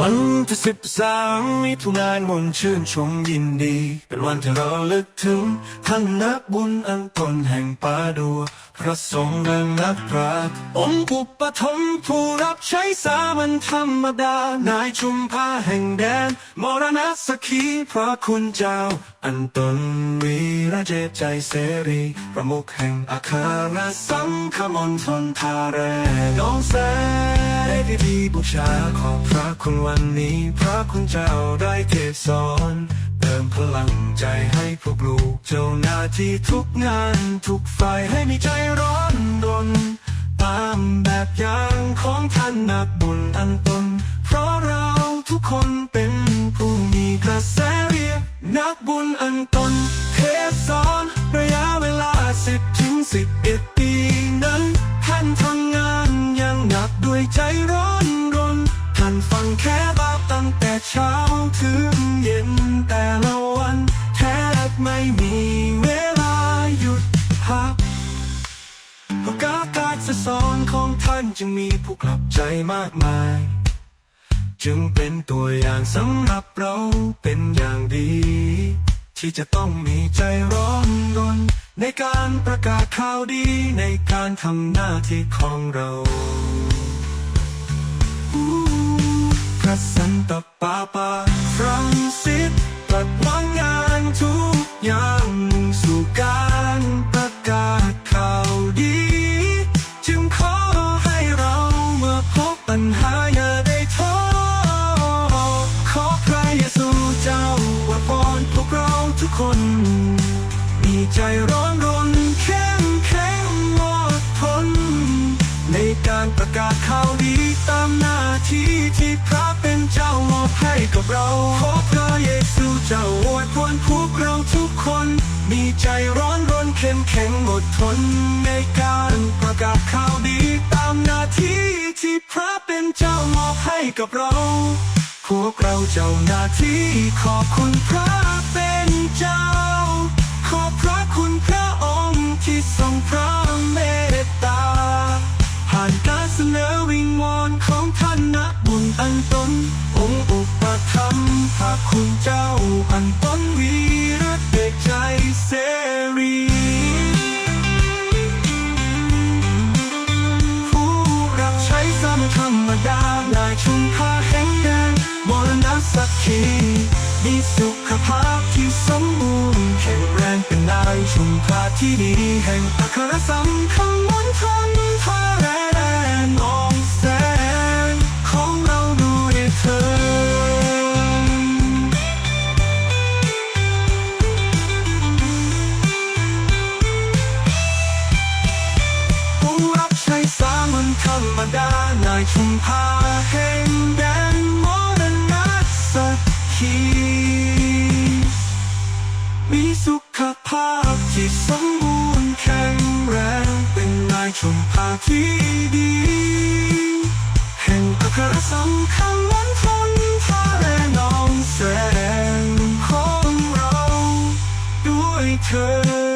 วันที่สิบสามมิถุนายนมนชื่นชมยินดี เป็นวันที่เราลึกถึงท่านนักบุญอันตนแห่งป่าดัว พระสงฆ์และนักปราชญ์องค์ปุปฐมผู้รับใช้สามัญธรรมดา นายชุมพาแห่งแดน มรณะสกีพระคุณเจ้า อันตนวีระเจตใจเสรี ประมุขแห่งอาคารสังฆมณฑลทาแรน้องแสง ที่ดีบูชาขอบพระคุณวันนี้ พระคุณเจ้าได้เทศสอนเติมพลังใจให้พวกลูกเจ้าหน้าที่ทุกงานทุกฝ่ายให้มีใจร้อนรนตามแบบอย่างของท่านนักบุญอันตนเพราะเราทุกคนเป็นผู้มีกระแสเรียกนักบุญอันตนเทศสอน ยุดพักโอกาสการสอนของท่านจึงมีผู้กลับใจมากมาย จึงเป็นตัวอย่างสำหรับเราเป็นอย่างดี ที่จะต้องมีใจร้อนรนในการประกาศข่าวดีในการทำหน้าที่ของเราพระสันตปาปาฟรังซิสตัดวางงานทุกอย่าง หาอย่าได้ท้อขอพระเยซูเจ้าอวยพรพวกเราทุกคน มีใจร้อนรนเข้มแข็งอดทน ในการประกาศข่าวดีตามหน้าที่ที่พระเป็นเจ้ามอบให้กับเราขอพระเยซูเจ้าอวยพรพวกเราทุกคน มีใจร้อนรนเข้มแข็งอดทนในการประกาศข่าวดีตามหน้าที่ที่พระเป็น ให้กับเรา พวกเราเจ้าหน้าที่ขอบคุณพระเป็นเจ้า ขอบพระคุณพระองค์ที่ทรงพระเมตตา ผ่านการเสนอวิงวอนของท่านนักบุญอันตนองค์อุปถัมภ์พระคุณเจ้าอันตนวีระเด็กใจเสรีผู้รับใช้สามธรรมดา สักขีมีสุขภาพที่สมบูรณ์แข็งแรงเป็นนายชุมพาที่ดีแห่งอัครสังฆมณฑลทาแรนองแสงของเราด้วยเธอ ผู้รับใช้สามัญธรรมดานายชุมพาแห่งแดนีมีสุขภาพที่สมบูรณ์แข็งแรงเป็นนายชมพาที่ดีแห่งอัครสำคัญวันทนพาแรงนองแสงของเราด้วยเธอ